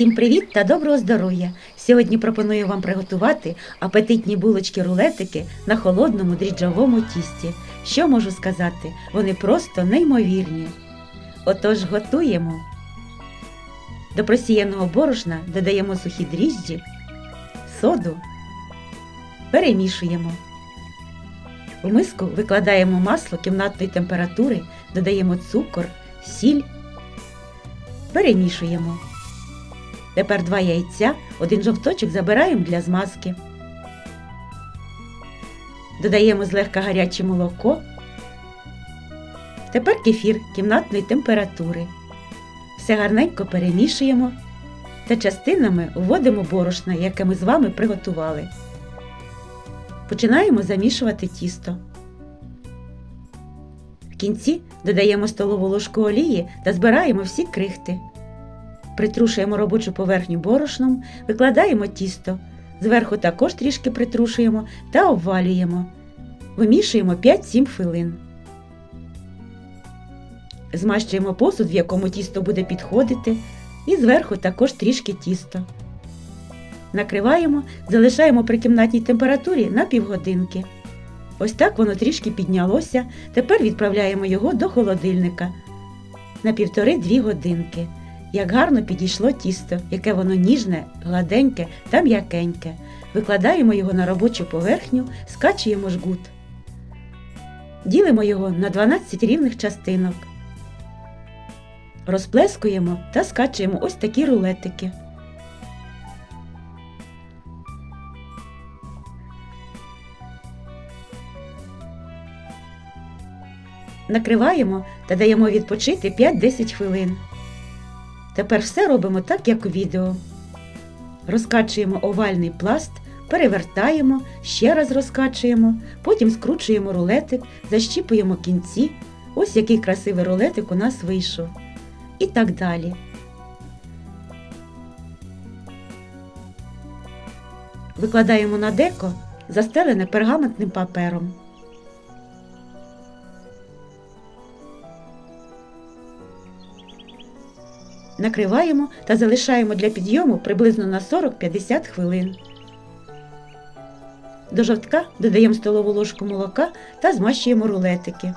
Всім привіт та доброго здоров'я! Сьогодні пропоную вам приготувати апетитні булочки-рулетики на холодному дріжджовому тісті. Що можу сказати? Вони просто неймовірні. Отож готуємо. До просіяного борошна додаємо сухі дріжджі, соду, перемішуємо. У миску викладаємо масло кімнатної температури, додаємо цукор, сіль, перемішуємо. Тепер два яйця, один жовточок забираємо для змазки. Додаємо злегка гаряче молоко. Тепер кефір кімнатної температури. Все гарненько перемішуємо та частинами вводимо борошна, яке ми з вами приготували. Починаємо замішувати тісто. В кінці додаємо столову ложку олії та збираємо всі крихти. Притрушуємо робочу поверхню борошном, викладаємо тісто. Зверху також трішки притрушуємо та обвалюємо. Вимішуємо 5-7 хвилин. Змащуємо посуд, в якому тісто буде підходити, і зверху також трішки тісто. Накриваємо, залишаємо при кімнатній температурі на півгодинки. Ось так воно трішки піднялося. Тепер відправляємо його до холодильника на півтори-дві годинки. Як гарно підійшло тісто, яке воно ніжне, гладеньке та м'якеньке. Викладаємо його на робочу поверхню, скачуємо жгут. Ділимо його на 12 рівних частинок. Розплескуємо та скачуємо ось такі рулетики. Накриваємо та даємо відпочити 5-10 хвилин. Тепер все робимо так, як у відео. Розкачуємо овальний пласт, перевертаємо, ще раз розкачуємо, потім скручуємо рулетик, защіпуємо кінці. Ось який красивий рулетик у нас вийшов. І так далі. Викладаємо на деко, застелене пергаментним папером. Накриваємо та залишаємо для підйому приблизно на 40-50 хвилин. До жовтка додаємо столову ложку молока та змащуємо рулетики.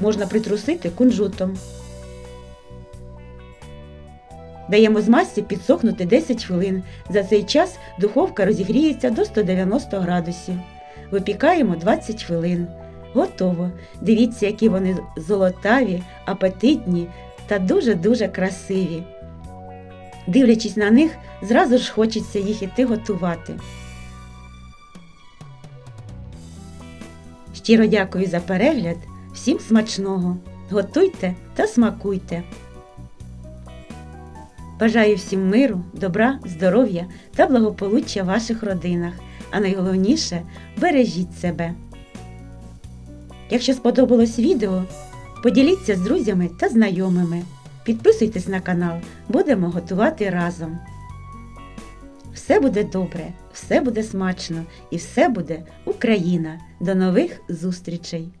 Можна притрусити кунжутом. Даємо змазці підсохнути 10 хвилин. За цей час духовка розігріється до 190 градусів. Випікаємо 20 хвилин. Готово. Дивіться, які вони золотаві, апетитні та дуже-дуже красиві. Дивлячись на них, зразу ж хочеться їх іти готувати. Щиро дякую за перегляд. Всім смачного! Готуйте та смакуйте! Бажаю всім миру, добра, здоров'я та благополуччя в ваших родинах, а найголовніше бережіть себе. Якщо сподобалось відео, поділіться з друзями та знайомими. Підписуйтесь на канал, будемо готувати разом. Все буде добре, все буде смачно і все буде Україна. До нових зустрічей!